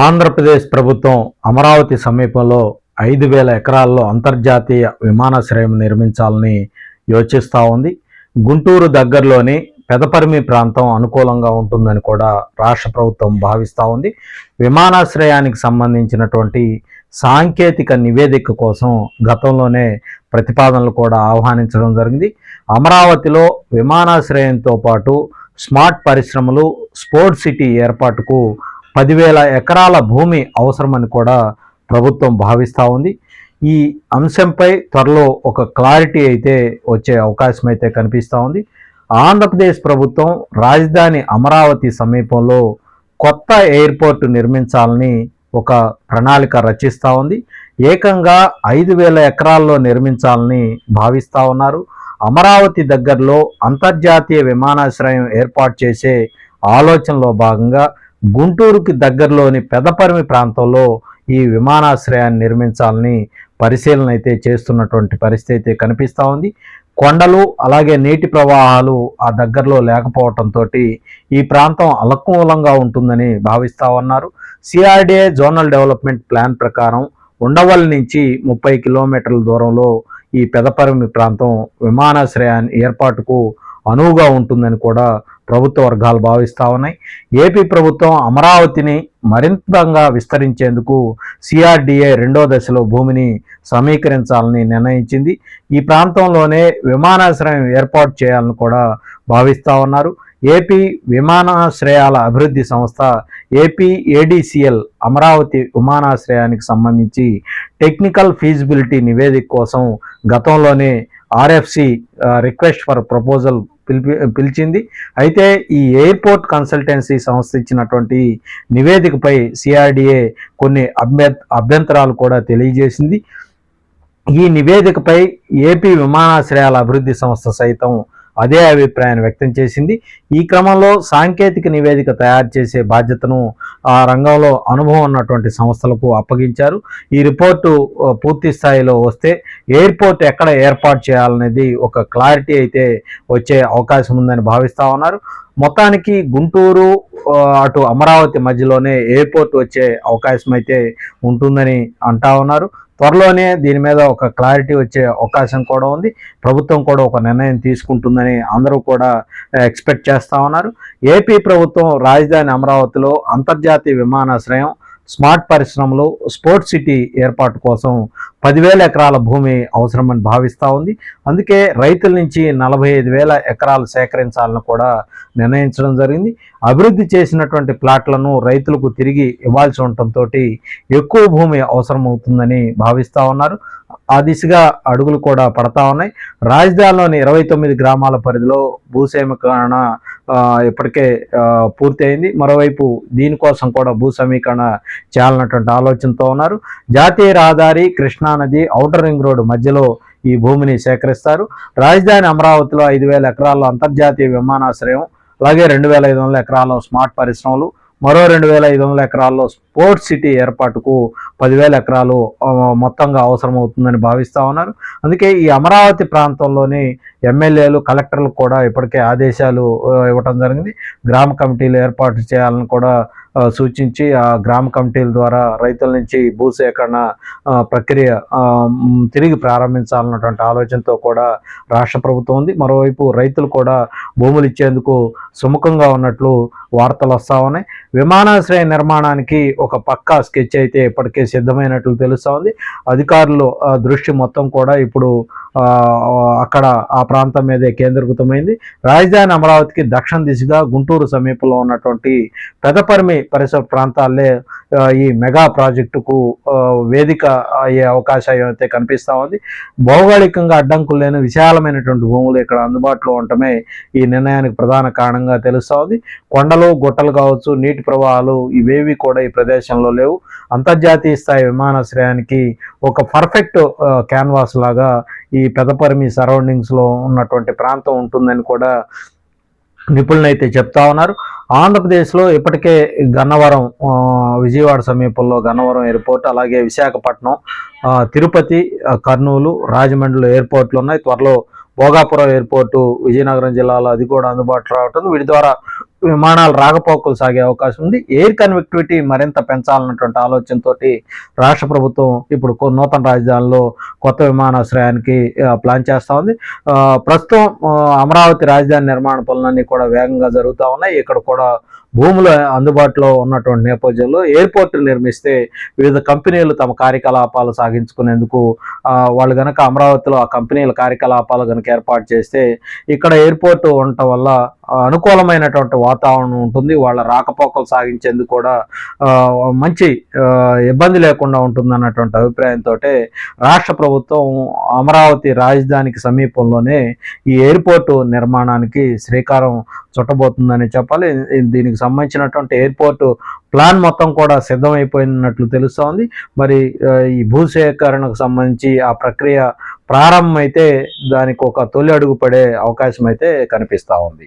ఆంధ్రప్రదేశ్ ప్రభుత్వం అమరావతి సమీపంలో ఐదు వేల ఎకరాల్లో అంతర్జాతీయ విమానాశ్రయం నిర్మించాలని యోచిస్తూ ఉంది. గుంటూరు దగ్గరలోని పెదపరిమి ప్రాంతం అనుకూలంగా ఉంటుందని కూడా రాష్ట్ర ప్రభుత్వం భావిస్తూ ఉంది. విమానాశ్రయానికి సంబంధించినటువంటి సాంకేతిక నివేదిక కోసం గతంలోనే ప్రతిపాదనలు కూడా ఆహ్వానించడం జరిగింది. అమరావతిలో విమానాశ్రయంతో పాటు స్మార్ట్ పరిశ్రమలు స్పోర్ట్స్ సిటీ ఏర్పాటుకు పదివేల ఎకరాల భూమి అవసరమని కూడా ప్రభుత్వం భావిస్తూ ఉంది. ఈ అంశంపై త్వరలో ఒక క్లారిటీ అయితే వచ్చే అవకాశం అయితే కనిపిస్తూ ఉంది. ఆంధ్రప్రదేశ్ ప్రభుత్వం రాజధాని అమరావతి సమీపంలో కొత్త ఎయిర్పోర్ట్ నిర్మించాలని ఒక ప్రణాళిక రచిస్తూ ఉంది. ఏకంగా ఐదు వేల ఎకరాల్లో నిర్మించాలని భావిస్తూ ఉన్నారు. అమరావతి దగ్గరలో అంతర్జాతీయ విమానాశ్రయం ఏర్పాటు చేసే ఆలోచనలో భాగంగా గుంటూరుకి దగ్గరలోని పెదపరిమి ప్రాంతంలో ఈ విమానాశ్రయాన్ని నిర్మించాలని పరిశీలన అయితే చేస్తున్నటువంటి పరిస్థితి అయితే కనిపిస్తూ ఉంది. కొండలు అలాగే నీటి ప్రవాహాలు ఆ దగ్గరలో లేకపోవడంతో ఈ ప్రాంతం అలకూలంగా ఉంటుందని భావిస్తూ ఉన్నారు. సిఆర్డిఏ జోనల్ డెవలప్మెంట్ ప్లాన్ ప్రకారం ఉండవల్ నుంచి ముప్పై కిలోమీటర్ల దూరంలో ఈ పెదపరిమి ప్రాంతం విమానాశ్రయాన్ని ఏర్పాటుకు అనువుగా ఉంటుందని కూడా ప్రభుత్వ వర్గాలు భావిస్తూ ఉన్నాయి. ఏపీ ప్రభుత్వం అమరావతిని మరింతంగా విస్తరించేందుకు సిఆర్డిఏ రెండో దశలో భూమిని సమీకరించాలని నిర్ణయించింది. ఈ ప్రాంతంలోనే విమానాశ్రయం ఏర్పాటు చేయాలని కూడా భావిస్తూ ఉన్నారు. ఏపీ విమానాశ్రయాల అభివృద్ధి సంస్థ ఏపీ ఏడీసీఎల్ అమరావతి విమానాశ్రయానికి సంబంధించి టెక్నికల్ ఫీజిబిలిటీ నివేదిక కోసం గతంలోనే ఆర్ఎఫ్సి రిక్వెస్ట్ ఫర్ ప్రపోజల్ పిలిపి పిలిచింది. అయితే ఈ ఎయిర్పోర్ట్ కన్సల్టెన్సీ సంస్థ ఇచ్చినటువంటి నివేదికపై సిఆర్డిఏ కొన్ని అభ్య అభ్యంతరాలు కూడా తెలియజేసింది. ఈ నివేదికపై ఏపీ విమానాశ్రయాల అభివృద్ధి సంస్థ సైతం అదే అభిప్రాయాన్ని వ్యక్తం చేసింది. ఈ క్రమంలో సాంకేతిక నివేదిక తయారు చేసే బాధ్యతను ఆ రంగంలో అనుభవం ఉన్నటువంటి సంస్థలకు అప్పగించారు. ఈ రిపోర్టు పూర్తి స్థాయిలో వస్తే ఎయిర్పోర్ట్ ఎక్కడ ఏర్పాటు చేయాలనేది ఒక క్లారిటీ అయితే వచ్చే అవకాశం ఉందని భావిస్తా ఉన్నారు. మొత్తానికి గుంటూరు అటు అమరావతి మధ్యలోనే ఎయిర్పోర్ట్ వచ్చే అవకాశం అయితే ఉంటుందని అంటా ఉన్నారు. త్వరలోనే దీని మీద ఒక క్లారిటీ వచ్చే అవకాశం కూడా ఉంది. ప్రభుత్వం కూడా ఒక నిర్ణయం తీసుకుంటుందని అందరూ కూడా ఎక్స్పెక్ట్ చేస్తూ ఉన్నారు. ఏపీ ప్రభుత్వం రాజధాని అమరావతిలో అంతర్జాతీయ విమానాశ్రయం స్మార్ట్ పరిశ్రమలో స్పోర్ట్స్ సిటీ ఏర్పాటు కోసం పదివేల ఎకరాల భూమి అవసరమని భావిస్తూ ఉంది. అందుకే రైతుల నుంచి నలభై ఐదు వేల ఎకరాలు సేకరించాలని కూడా నిర్ణయించడం జరిగింది. అభివృద్ధి చేసినటువంటి ప్లాట్లను రైతులకు తిరిగి ఇవ్వాల్సి ఉండటంతో ఎక్కువ భూమి అవసరమవుతుందని భావిస్తూ ఉన్నారు. ఆ దిశగా అడుగులు కూడా పడతా ఉన్నాయి. రాజధానిలోని ఇరవై తొమ్మిది గ్రామాల పరిధిలో భూసేమీకరణ ఇప్పటికే పూర్తయింది. పూర్తి అయింది మరోవైపు దీనికోసం కూడా భూ సమీకరణ చేయాలన్నటువంటి ఆలోచనతో ఉన్నారు. జాతీయ రహదారి కృష్ణా నది ఔటర్ రింగ్ రోడ్డు మధ్యలో ఈ భూమిని సేకరిస్తారు. రాజధాని అమరావతిలో ఐదు వేల ఎకరాల్లో అంతర్జాతీయ విమానాశ్రయం అలాగే రెండు వేల ఐదు వందల ఎకరాల్లో స్మార్ట్ పరిశ్రమలు మరో రెండు వేల ఐదు వందల ఎకరాల్లో స్పోర్ట్స్ సిటీ ఏర్పాటుకు పదివేల ఎకరాలు మొత్తంగా అవసరమవుతుందని భావిస్తూ ఉన్నారు. అందుకే ఈ అమరావతి ప్రాంతంలోని ఎమ్మెల్యేలు కలెక్టర్లకు కూడా ఇప్పటికే ఆదేశాలు ఇవ్వటం జరిగింది. గ్రామ కమిటీలు ఏర్పాటు చేయాలని కూడా సూచించి ఆ గ్రామ కమిటీల ద్వారా రైతుల నుంచి భూసేకరణ ప్రక్రియ తిరిగి ప్రారంభించాలన్నటువంటి ఆలోచనతో కూడా రాష్ట్ర ప్రభుత్వం ఉంది. మరోవైపు రైతులు కూడా భూములు ఇచ్చేందుకు సుముఖంగా ఉన్నట్లు వార్తలు వస్తా ఉన్నాయి. విమానాశ్రయ నిర్మాణానికి ఒక పక్కా స్కెచ్ అయితే ఇప్పటికే సిద్ధమైనట్లు తెలుస్తూ ఉంది. అధికారులు ఆ, దృష్టి మొత్తం కూడా ఇప్పుడు అక్కడ ఆ ప్రాంతం మీదే కేంద్రీకృతమైంది. రాజధాని అమరావతికి దక్షిణ దిశగా గుంటూరు సమీపంలో ఉన్నటువంటి పెదపరిమి పరిసర ప్రాంతాలే ఈ మెగా ప్రాజెక్టుకు వేదిక అయ్యే అవకాశం అయితే కనిపిస్తూ ఉంది భౌగోళికంగా అడ్డంకులు లేని విశాలమైనటువంటి భూములు ఇక్కడ అందుబాటులో ఉండటమే ఈ నిర్ణయానికి ప్రధాన కారణంగా తెలుస్తూ ఉంది. కొండలు గుట్టలు కావచ్చు నీటి ప్రవాహాలు ఇవేవి కూడా ఈ ప్రదేశంలో లేవు. అంతర్జాతీయ స్థాయి విమానాశ్రయానికి ఒక పర్ఫెక్ట్ క్యాన్వాస్ లాగా ఈ ఈ పెదపరిమి సరౌండింగ్స్లో ఉన్నటువంటి ప్రాంతం ఉంటుందని కూడా నిపుణులు అయితే చెప్తా ఉన్నారు. ఆంధ్రప్రదేశ్లో ఇప్పటికే గన్నవరం విజయవాడ సమీపంలో గన్నవరం ఎయిర్పోర్ట్ అలాగే విశాఖపట్నం తిరుపతి కర్నూలు రాజమండ్రిలో ఎయిర్పోర్ట్లు ఉన్నాయి. త్వరలో భోగాపురం ఎయిర్పోర్టు విజయనగరం జిల్లాలో అది కూడా అందుబాటులో రావటం వీటి ద్వారా విమానాలు రాకపోకలు సాగే అవకాశం ఉంది. ఎయిర్ కన్వెక్టివిటీ మరింత పెంచాలన్నటువంటి ఆలోచనతోటి రాష్ట్ర ప్రభుత్వం ఇప్పుడు నూతన రాజధానిలో కొత్త విమానాశ్రయానికి ప్లాన్ చేస్తూ ఉంది. ప్రస్తుతం అమరావతి రాజధాని నిర్మాణ పనులన్నీ కూడా వేగంగా జరుగుతూ ఉన్నాయి. ఇక్కడ కూడా భూములు అందుబాటులో ఉన్నటువంటి నేపథ్యంలో ఎయిర్పోర్టులు నిర్మిస్తే వివిధ కంపెనీలు తమ కార్యకలాపాలు సాగించుకునేందుకు వాళ్ళు గనక అమరావతిలో ఆ కంపెనీల కార్యకలాపాలు కనుక ఏర్పాటు చేస్తే ఇక్కడ ఎయిర్పోర్ట్ ఉండటం వల్ల అనుకూలమైనటువంటి వాతావరణం ఉంటుంది. వాళ్ళ రాకపోకలు సాగించేందుకు కూడా మంచి ఇబ్బంది లేకుండా ఉంటుంది అన్నటువంటి అభిప్రాయంతో రాష్ట్ర ప్రభుత్వం అమరావతి రాజధానికి సమీపంలోనే ఈ ఎయిర్పోర్టు నిర్మాణానికి శ్రీకారం చుట్టబోతుందని చెప్పాలి. దీనికి సంబంధించినటువంటి ఎయిర్పోర్టు ప్లాన్ మొత్తం కూడా సిద్ధమైపోయినట్లు తెలుస్తోంది. మరి ఈ భూసేకరణకు సంబంధించి ఆ ప్రక్రియ ప్రారంభమైతే దానికి ఒక తొలి అడుగు పడే అవకాశం అయితే కనిపిస్తూ ఉంది.